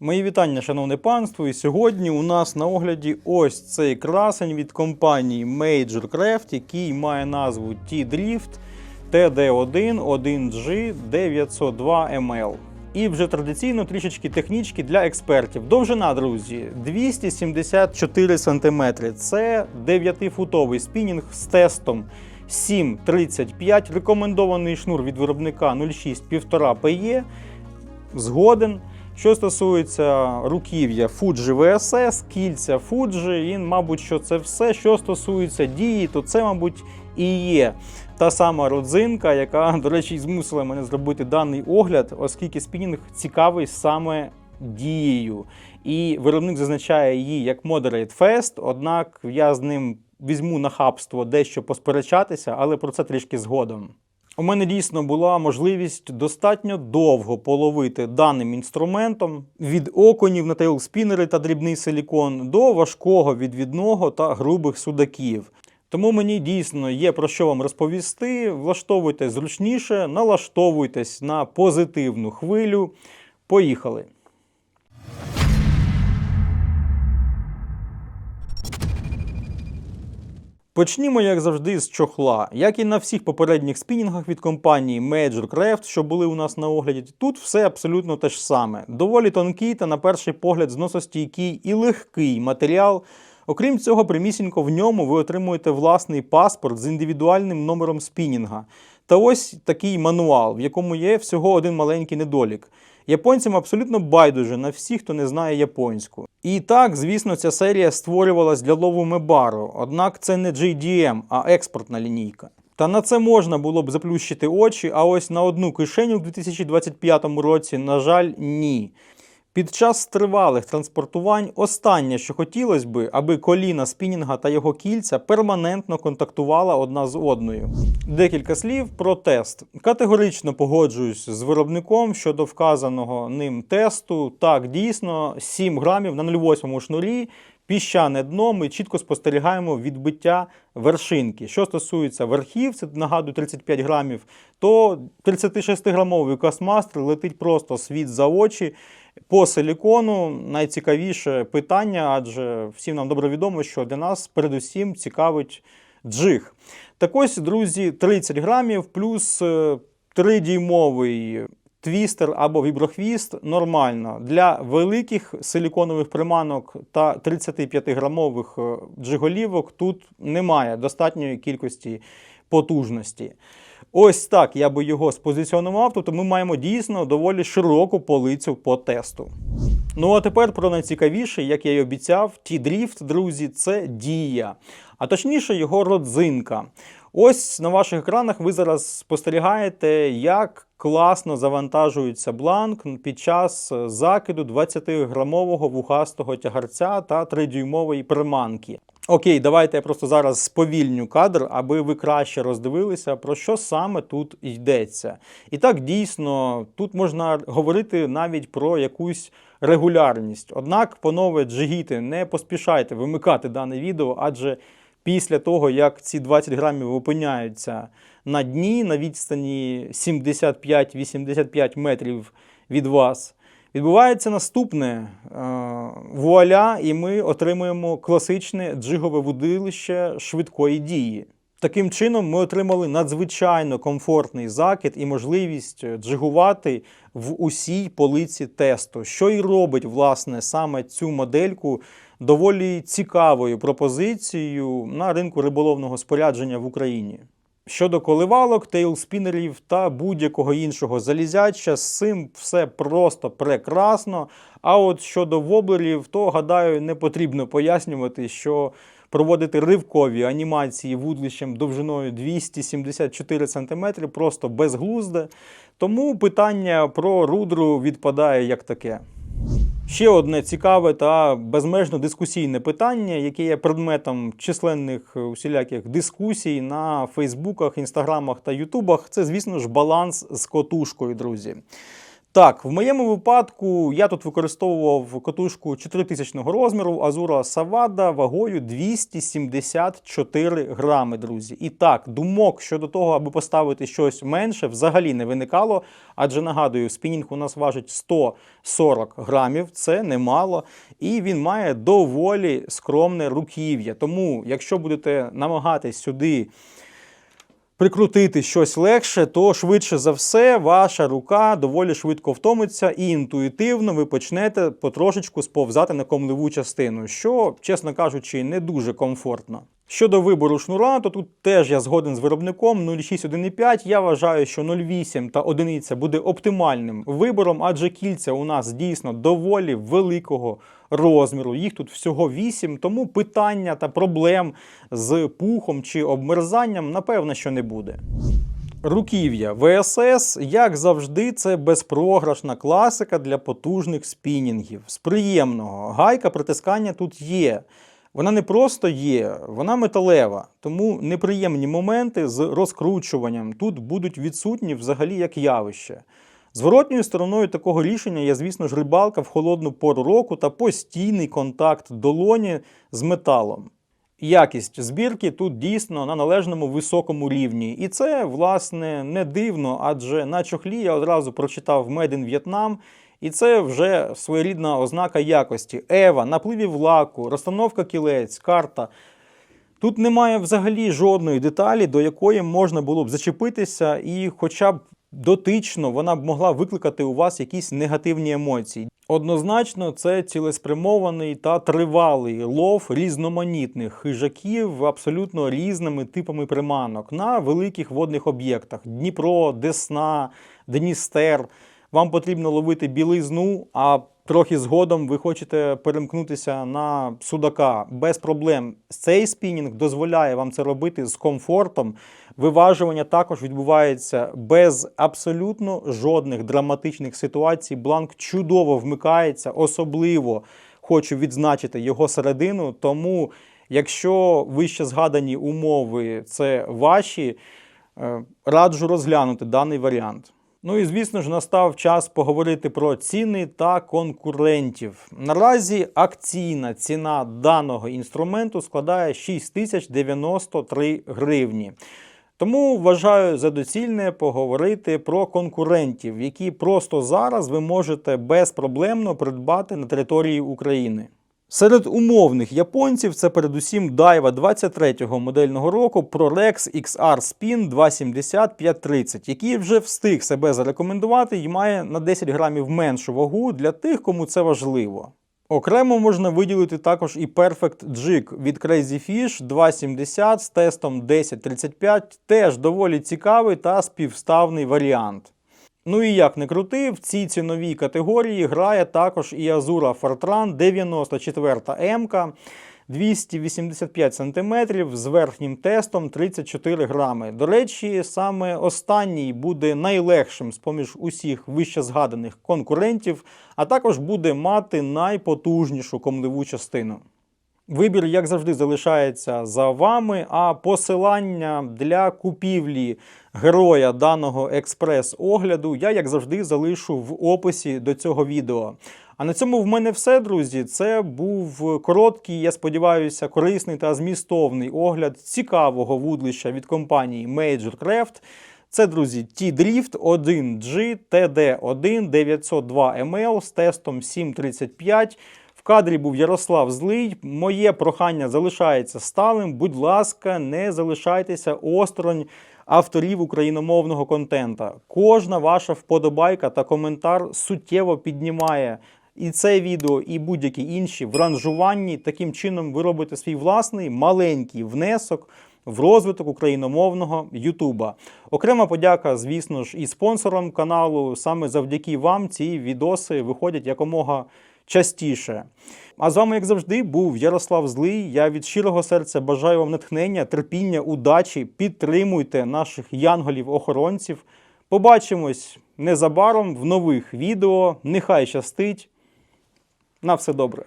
Мої вітання, шановне панство. І сьогодні у нас на огляді ось цей красень від компанії Major Craft, який має назву T-Drift TD1 1G 902 ML. І вже традиційно трішечки технічки для експертів. Довжина, друзі, 274 см. Це 9-футовий спінінг з тестом 7,35. Рекомендований шнур від виробника 0,6-1,5 PE. Згоден. Що стосується руків'я Fuji VSS, кільця Fuji, він, мабуть, що це все. Що стосується дії, то це, мабуть, і є та сама родзинка, яка, до речі, змусила мене зробити даний огляд, оскільки спінінг цікавий саме дією. І виробник зазначає її як Moderate Fast, однак я з ним візьму на хабство дещо посперечатися, але про це трішки згодом. У мене дійсно була можливість достатньо довго половити даним інструментом від оконів на тейлспінери та дрібний силікон до важкого відвідного та грубих судаків. Тому мені дійсно є про що вам розповісти. Влаштовуйте зручніше, налаштовуйтесь на позитивну хвилю. Поїхали! Почнімо, як завжди, з чохла. Як і на всіх попередніх спінінгах від компанії Major Craft, що були у нас на огляді, тут все абсолютно те ж саме. Доволі тонкий та, на перший погляд, зносостійкий і легкий матеріал. Окрім цього, примісінько в ньому ви отримуєте власний паспорт з індивідуальним номером спінінга. Та ось такий мануал, в якому є всього один маленький недолік. Японцям абсолютно байдуже на всіх, хто не знає японську. І так, звісно, ця серія створювалась для лову Мебару, однак це не JDM, а експортна лінійка. Та на це можна було б заплющити очі, а ось на одну кишеню в 2025 році, на жаль, ні. Під час тривалих транспортувань останнє, що хотілося би, аби коліна спінінга та його кільця перманентно контактувала одна з одною. Декілька слів про тест. Категорично погоджуюсь з виробником щодо вказаного ним тесту. Так, дійсно, 7 грамів на 0,8 шнурі. Піщане дно, ми чітко спостерігаємо відбиття вершинки. Що стосується верхів, це нагадую 35 грамів, то 36-грамовий космастер летить просто світ за очі. По силікону найцікавіше питання, адже всім нам добре відомо, що для нас передусім цікавить джиг. Так ось, друзі, 30 грамів плюс 3-дюймовий твістер або віброхвіст нормально. Для великих силіконових приманок та 35-грамових джиголівок тут немає достатньої кількості потужності. Ось так я би його спозиціонував, тобто ми маємо дійсно доволі широку полицю по тесту. Ну а тепер про найцікавіше, як я й обіцяв, T-Drift, друзі, це дія, а точніше його родзинка. Ось на ваших екранах ви зараз спостерігаєте, як класно завантажується бланк під час закиду 20-грамового вухастого тягарця та 3-дюймової приманки. Окей, давайте я просто зараз сповільню кадр, аби ви краще роздивилися, про що саме тут йдеться. І так дійсно тут можна говорити навіть про якусь регулярність. Однак, панове джигіти, не поспішайте вимикати дане відео, адже після того, як ці 20 грамів опиняються на дні на відстані 75-85 метрів від вас. Відбувається наступне вуаля, і ми отримуємо класичне джигове вудилище швидкої дії. Таким чином, ми отримали надзвичайно комфортний закид і можливість джигувати в усій полиці тесту, що і робить власне саме цю модельку доволі цікавою пропозицією на ринку риболовного спорядження в Україні. Щодо коливалок, тейлспінерів та будь-якого іншого залізяча, з цим все просто прекрасно. А от щодо воблерів, то гадаю, не потрібно пояснювати, що проводити ривкові анімації вудлищем довжиною 274 см просто безглузде. Тому питання про рудру відпадає як таке. Ще одне цікаве та безмежно дискусійне питання, яке є предметом численних усіляких дискусій на Фейсбуках, Інстаграмах та Ютубах, це, звісно ж, баланс з котушкою, друзі. Так, в моєму випадку я тут використовував котушку 4000 розміру Azura Savada вагою 274 грами, друзі. І так, думок щодо того, аби поставити щось менше, взагалі не виникало. Адже нагадую, спінінг у нас важить 140 грамів, це немало. І він має доволі скромне руків'я. Тому, якщо будете намагатись сюди прикрутити щось легше, то швидше за все ваша рука доволі швидко втомиться і інтуїтивно ви почнете потрошечку сповзати на комливу частину, що, чесно кажучи, не дуже комфортно. Щодо вибору шнура, то тут теж я згоден з виробником 0,6 1,5. Я вважаю, що 0,8 та 1 буде оптимальним вибором, адже кільця у нас дійсно доволі великого розміру. Їх тут всього 8, тому питання та проблем з пухом чи обмерзанням, напевно, що не буде. Руків'я ВСС, як завжди, це безпрограшна класика для потужних спінінгів. З приємного гайка притискання тут є. Вона не просто є, вона металева, тому неприємні моменти з розкручуванням тут будуть відсутні взагалі як явище. Зворотньою стороною такого рішення є, звісно ж, рибалка в холодну пору року та постійний контакт долоні з металом. Якість збірки тут дійсно на належному високому рівні. І це, власне, не дивно, адже на чохлі я одразу прочитав Made in Vietnam, і це вже своєрідна ознака якості. Ева, напливів лаку, розстановка кілець, карта. Тут немає взагалі жодної деталі, до якої можна було б зачепитися, і хоча б дотично вона б могла викликати у вас якісь негативні емоції. Однозначно, це цілеспрямований та тривалий лов різноманітних хижаків абсолютно різними типами приманок на великих водних об'єктах: Дніпро, Десна, Дністер. Вам потрібно ловити білизну, а трохи згодом ви хочете перемкнутися на судака без проблем. Цей спінінг дозволяє вам це робити з комфортом. Виважування також відбувається без абсолютно жодних драматичних ситуацій. Бланк чудово вмикається, особливо хочу відзначити його середину. Тому, якщо вище згадані умови це ваші, е, раджу розглянути даний варіант. Ну і звісно ж настав час поговорити про ціни та конкурентів. Наразі акційна ціна даного інструменту складає 6093 гривні. Тому вважаю за доцільне поговорити про конкурентів, які просто зараз ви можете безпроблемно придбати на території України. Серед умовних японців це передусім Daiwa 23-го модельного року ProRex XR Spin 270-530, який вже встиг себе зарекомендувати і має на 10 грамів меншу вагу для тих, кому це важливо. Окремо можна виділити також і Perfect Jig від Crazy Fish 270 з тестом 1035, теж доволі цікавий та співставний варіант. Ну і як не крути, в цій ціновій категорії грає також і Azura Fortran 94 м 285 см з верхнім тестом 34 грами. До речі, саме останній буде найлегшим з поміж усіх вище згаданих конкурентів, а також буде мати найпотужнішу комливу частину. Вибір, як завжди, залишається за вами, а посилання для купівлі героя даного експрес-огляду я, як завжди, залишу в описі до цього відео. А на цьому в мене все, друзі. Це був короткий, я сподіваюся, корисний та змістовний огляд цікавого вудлища від компанії Major Craft. Це, друзі, T-Drift 1G TD1 902 ml з тестом 735. В кадрі був Ярослав Злий. Моє прохання залишається сталим. Будь ласка, не залишайтеся осторонь авторів україномовного контента. Кожна ваша вподобайка та коментар суттєво піднімає і це відео, і будь-які інші в ранжуванні. Таким чином ви робите свій власний маленький внесок. В розвиток україномовного Ютуба. Окрема подяка, звісно ж, і спонсорам каналу. Саме завдяки вам ці відоси виходять якомога частіше. А з вами, як завжди, був Ярослав Злий. Я від щирого серця бажаю вам натхнення, терпіння, удачі. Підтримуйте наших янголів-охоронців. Побачимось незабаром в нових відео. Нехай щастить. На все добре.